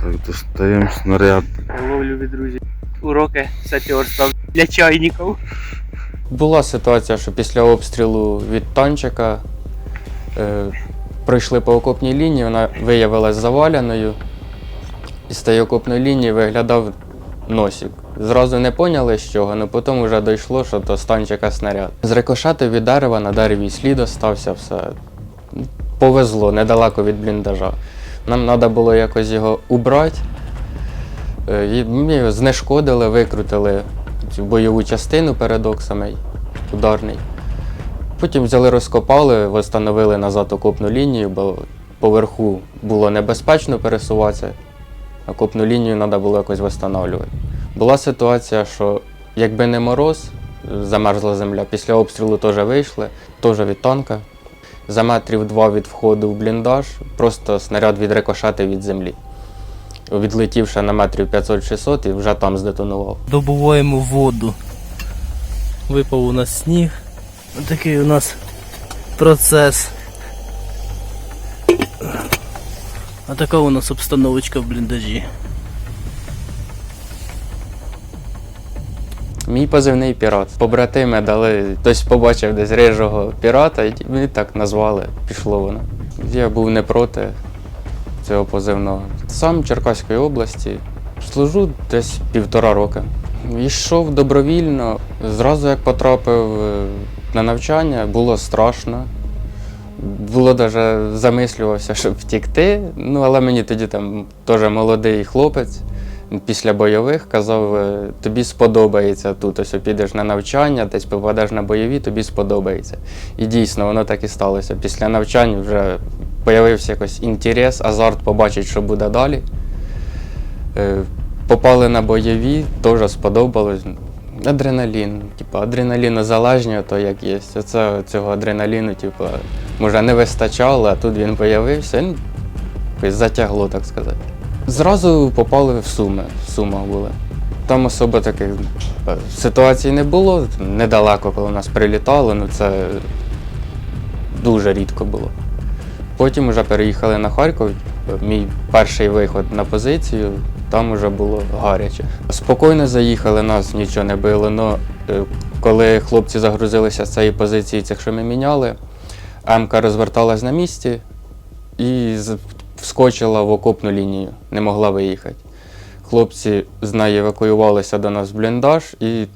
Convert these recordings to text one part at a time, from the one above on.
Так, достаємо снаряд. Алло, любі друзі. Уроки саперства для чайників. Була ситуація, що після обстрілу від танчика е, пройшли по окопній лінії, вона виявилась заваляною. І з тієї окопної лінії виглядав носик. Зразу не поняли з чого, але потім вже дійшло, що то з танчика снаряд. Зрикошетив від дерева, на дереві слід остався, все. Повезло недалеко від бліндажа. Нам треба було якось його убрати. Е, Ми знешкодили, викрутили цю бойову частину передок самий ударний. Потім взяли, розкопали, встановили назад окопну лінію, бо поверху було небезпечно пересуватися. Окопну лінію треба було якось встановлювати. Була ситуація, що якби не мороз, замерзла земля, після обстрілу теж вийшли, теж від танка. За метрів два від входу в бліндаж, просто снаряд відрикошетив від землі. Відлетівши на метрів 500-600 і вже там здетонував. добуваємо воду. Випав у нас сніг. Такий у нас процес. А така у нас обстановочка в бліндажі. Мій позивний пірат. Побратими дали, хтось побачив десь рижого пірата, і ми так назвали, пішло воно. Я був не проти цього позивного. Сам Черкаської області служу десь півтора роки. Йшов добровільно. Зразу як потрапив е, на навчання, було страшно. Було навіть замислювався, щоб втікти. Ну, але мені тоді там теж молодий хлопець після бойових казав, е, тобі сподобається тут. Ось підеш на навчання, десь попадеш на бойові, тобі сподобається. І дійсно, воно так і сталося. Після навчання вже появився якось інтерес, азарт побачити, що буде далі. Е, Попали на бойові, теж сподобалось. Адреналін, типу, адреналінозалежні, то як є. Оце цього адреналіну, типу, може, не вистачало, а тут він появився, і, ну, затягло, так сказати. Зразу попали в Суми, в Сумах були. Там особо таких е, ситуацій не було. Недалеко, коли нас прилітало, ну це дуже рідко було. Потім вже переїхали на Харків. Мій перший виход на позицію, там вже було гаряче. Спокійно заїхали, нас нічого не било. але коли хлопці загрузилися з цієї позиції, цих, що ми міняли, М-ка розверталась на місці і вскочила в окопну лінію, не могла виїхати. Хлопці з неї евакуювалися до нас в бліндаж і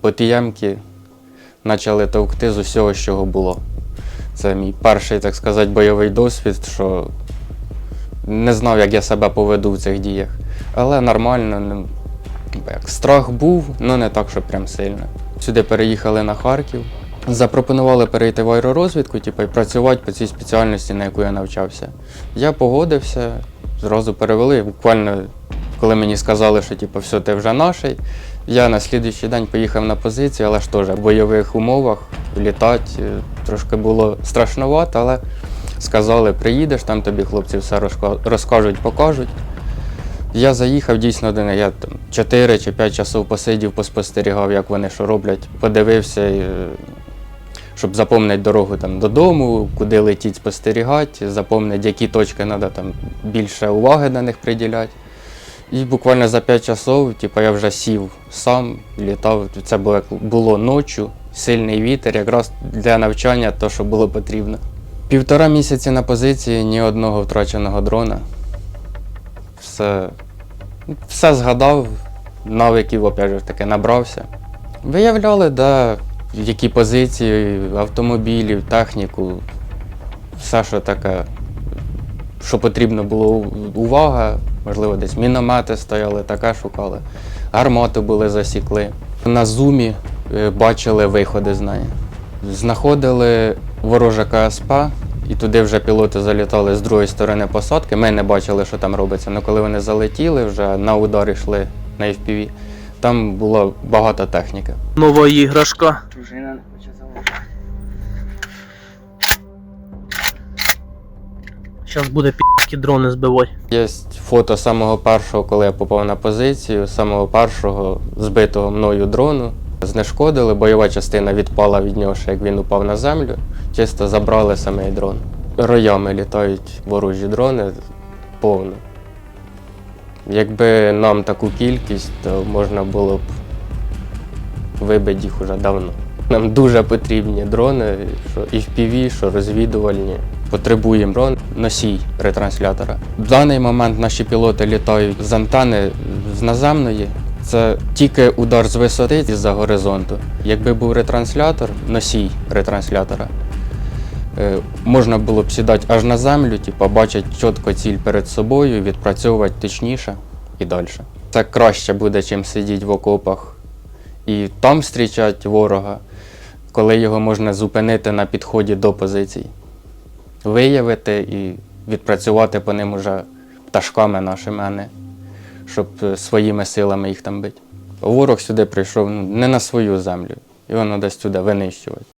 по тій почали товкти з усього, що було. Це мій перший, так сказати, бойовий досвід, що не знав, як я себе поведу в цих діях. Але нормально, ну, як страх був, але не так, що прям сильно. Сюди переїхали на Харків. Запропонували перейти в аеророзвідку, типу, і працювати по цій спеціальності, на яку я навчався. Я погодився, зразу перевели. Буквально, коли мені сказали, що типу, все, ти вже наший, я на слідуючий день поїхав на позицію, але ж теж в бойових умовах літати е, трошки було страшновато, але сказали, приїдеш, там тобі хлопці все розкажуть, покажуть. Я заїхав дійсно до них. Я там 4 чи 5 часов посидів, поспостерігав, як вони що роблять, подивився, і, е, щоб запомнити дорогу там додому, куди летіть спостерігати, запомнити, які точки треба там більше уваги на них приділяти. І буквально за 5 часов, типу, я вже сів сам, літав. Це було, було ночі, сильний вітер, якраз для навчання, то, що було потрібно. Півтора місяці на позиції, ні одного втраченого дрона. Все, все згадав, навиків, опять же, таки, набрався. Виявляли, да, які позиції, автомобілів, техніку, що таке, що потрібно було увага, можливо, десь міномети стояли, таке шукали. Гармати були засікли. На зумі е, бачили виходи з неї. Знаходили вороже КСП, і туди вже пілоти залітали з другої сторони посадки. Ми не бачили, що там робиться. Але коли вони залетіли, вже на удар йшли на FPV, там було багато техніки. Нова іграшка. Дружина не хоче залишити. Зараз буде пі***кі дрони збивати. Є фото самого першого, коли я попав на позицію, самого першого збитого мною дрону. Знешкодили, бойова частина відпала від нього, ще як він упав на землю. Чисто забрали самий дрон. Роями літають ворожі дрони повно. Якби нам таку кількість, то можна було б вибити їх уже давно. Нам дуже потрібні дрони, що і впіві, що розвідувальні. Потребуємо дрон, носій ретранслятора. В даний момент наші пілоти літають з антени з наземної. Це тільки удар з висоти з-за горизонту. Якби був ретранслятор, носій ретранслятора, е, можна було б сідати аж на землю, типу, бачити чітко ціль перед собою, відпрацьовувати точніше і далі. Це краще буде, чим сидіти в окопах і там зустрічати ворога, коли його можна зупинити на підході до позицій, виявити і відпрацювати по ним уже пташками нашими, а не щоб е, своїми силами їх там бити. Ворог сюди прийшов ну, не на свою землю, його треба сюди винищувати.